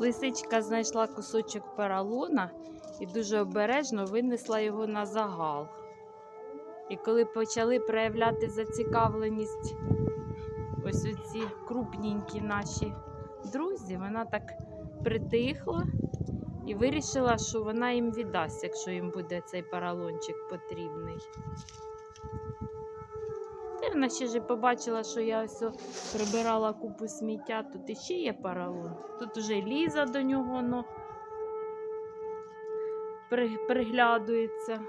Лисичка знайшла кусочок поролона і дуже обережно винесла його на загал. І коли почали проявляти зацікавленість ось оці крупненькі наші друзі, вона так притихла і вирішила, що вона їм віддасть, якщо їм буде цей поролончик потрібний. Та ще ж побачила, що я ось прибирала купу сміття, тут іще є поролон. Тут вже Ліза до нього ну, при, приглядується.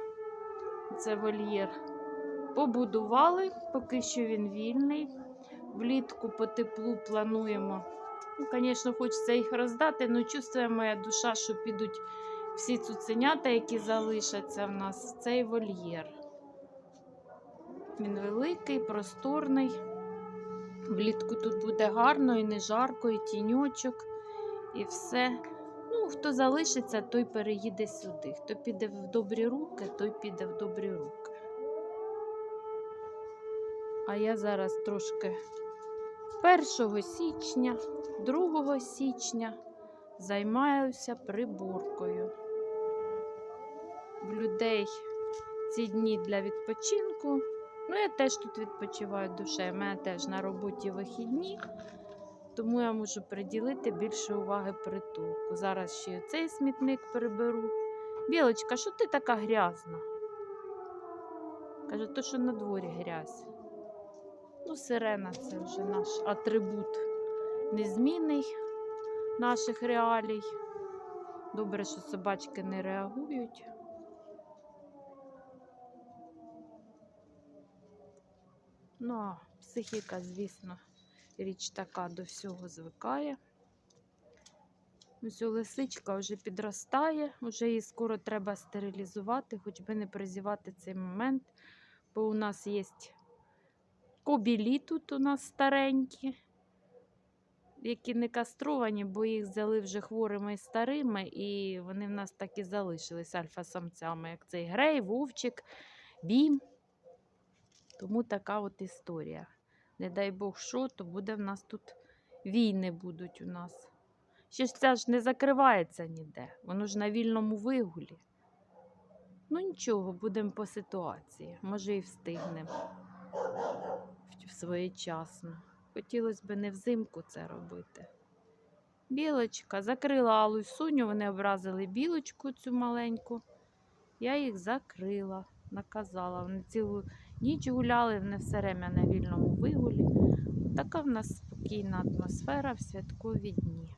Це вольєр. Побудували, поки що він вільний. Влітку по теплу плануємо. Ну, звісно, хочеться їх роздати, але чувствує моя душа, що підуть всі цуценята, які залишаться в нас, в цей вольєр. Він великий, просторний. Влітку тут буде гарно і не жарко, і тіньочок, і все. Ну, хто залишиться, той переїде сюди. Хто піде в добрі руки, той піде в добрі руки. А я зараз трошки 1 січня, 2 січня займаюся приборкою. В людей ці дні для відпочинку. Ну, я теж тут відпочиваю душею. У мене теж на роботі вихідні, тому я можу приділити більше уваги притулку. Зараз ще цей смітник приберу. Білочка, що ти така грязна? Каже, то, що на дворі грязь. Ну, сирена це вже наш атрибут незмінний наших реалій. Добре, що собачки не реагують. Ну, а психіка, звісно, річ така до всього звикає. Ось лисичка вже підростає, вже її скоро треба стерилізувати, хоч би не призівати цей момент, бо у нас є кобілі тут у нас старенькі, які не кастровані, бо їх взяли вже хворими і старими, і вони в нас так і залишились альфа-самцями, як цей грей, вовчик, бім. Тому така от історія. Не дай Бог що, то буде в нас тут війни будуть у нас. Ще ж ця ж не закривається ніде, воно ж на вільному вигулі. Ну нічого, будемо по ситуації. Може і встигнемо своєчасно. Хотілося б не взимку це робити. Білочка закрила Аллу й Соню, вони образили білочку цю маленьку. Я їх закрила, наказала. Вони цілу ніч гуляли, вони все время на вільному вигулі. Така в нас спокійна атмосфера в святкові дні.